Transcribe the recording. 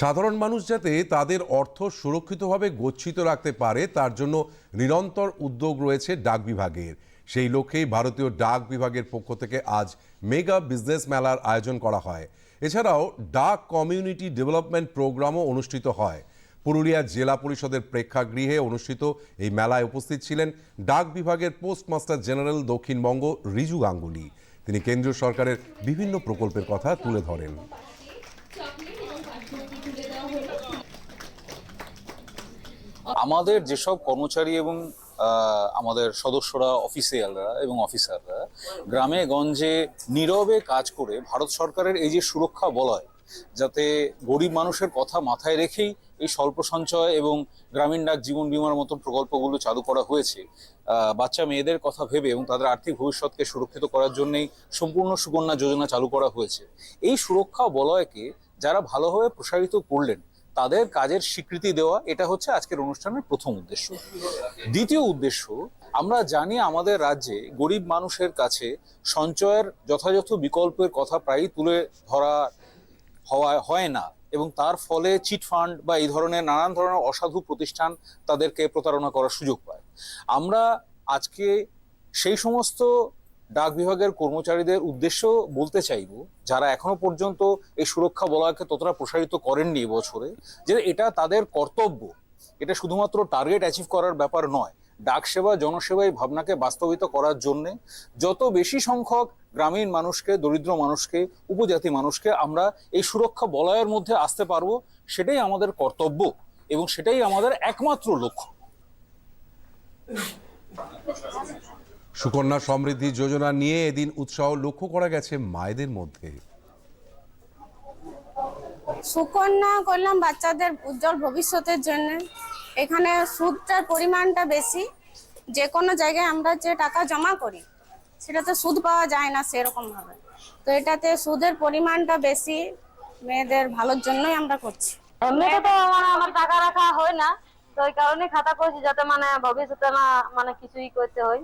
সাধারণ মানুষ যাতে তাদের অর্থ সুরক্ষিতভাবে গচ্ছিত রাখতে পারে, তার জন্য নিরন্তর উদ্যোগ রয়েছে ডাক বিভাগের। সেই লক্ষ্যেই ভারতীয় ডাক বিভাগের পক্ষ থেকে আজ মেগা বিজনেস মেলার আয়োজন করা হয়। এছাড়াও ডাক কমিউনিটি ডেভেলপমেন্ট প্রোগ্রামও অনুষ্ঠিত হয়। পুরুলিয়া জেলা পরিষদের প্রেক্ষাগৃহে অনুষ্ঠিত এই মেলায় উপস্থিত ছিলেন ডাক বিভাগের পোস্টমাস্টার জেনারেল দক্ষিণবঙ্গ রিজু গাঙ্গুলি। তিনি কেন্দ্রীয় সরকারের বিভিন্ন প্রকল্পের কথা তুলে ধরেন। আমাদের যেসব কর্মচারী এবং আমাদের সদস্যরা অফিসিয়ালরা এবং অফিসাররা গ্রামে গঞ্জে নীরবে কাজ করে ভারত সরকারের এই যে সুরক্ষা বলয়, যাতে গরিব মানুষের কথা মাথায় রেখেই এই স্বল্প সঞ্চয় এবং গ্রামীণ ডাক জীবন বীমার মতো প্রকল্পগুলো চালু করা হয়েছে বাচ্চা মেয়েদের কথা ভেবে এবং তাদের আর্থিক ভবিষ্যৎকে সুরক্ষিত করার জন্যই সম্পূর্ণ সুকন্যা যোজনা চালু করা হয়েছে। এই সুরক্ষা বলয়কে যারা ভালোভাবে প্রসারিত করলেন তাদের কাজের স্বীকৃতি দেওয়া, এটা হচ্ছে আজকের অনুষ্ঠানের প্রথম উদ্দেশ্য। দ্বিতীয় উদ্দেশ্য, আমরা জানি আমাদের রাজ্যে গরিব মানুষের কাছে সঞ্চয়ের যথাযথ বিকল্পের কথা প্রায়ই তুলে ধরা হওয়া, হয় না এবং তার ফলে চিট ফান্ড বা এই ধরনের নানান ধরনের অসাধু প্রতিষ্ঠান তাদেরকে প্রতারণা করার সুযোগ পায়। আমরা আজকে সেই সমস্ত ডাক বিভাগের কর্মচারীদের উদ্দেশ্য বলতে চাইব, যারা এখনও পর্যন্ত এই সুরক্ষা বলয়কে ততটা প্রসারিত করেননি বছরে, যে এটা তাদের কর্তব্য। এটা শুধুমাত্র টার্গেট অ্যাচিভ করার ব্যাপার নয়, ডাক সেবা, জনসেবা এই ভাবনাকে বাস্তবিত করার জন্য যত বেশি সংখ্যক গ্রামীণ মানুষকে, দরিদ্র মানুষকে, উপজাতি মানুষকে আমরা এই সুরক্ষা বলয়ের মধ্যে আসতে পারব, সেটাই আমাদের কর্তব্য এবং সেটাই আমাদের একমাত্র লক্ষ্য। সুকন্যা সমৃদ্ধি যোজনা নিয়ে এদিন উৎসাহ লক্ষ্য করা গেছে মায়েদের মধ্যে। সুকন্যা করলাম বাচ্চাদের উজ্জ্বল ভবিষ্যতের জন্য এখানে সুদটার পরিমাণটা বেশি। যে কোনো জায়গায় আমরা যে টাকা জমা করি সেটাতে সুদ পাওয়া যায় না সেরকম ভাবে তো এটাতে সুদের পরিমাণটা বেশি মেয়েদের ভালোর জন্যই আমরা করছি। এমনিতে তো মানে আমার টাকা রাখা হয় না তো ওই কারণে খাতা করছি যাতে মানে ভবিষ্যতে না মানে কিছুই করতে হয়।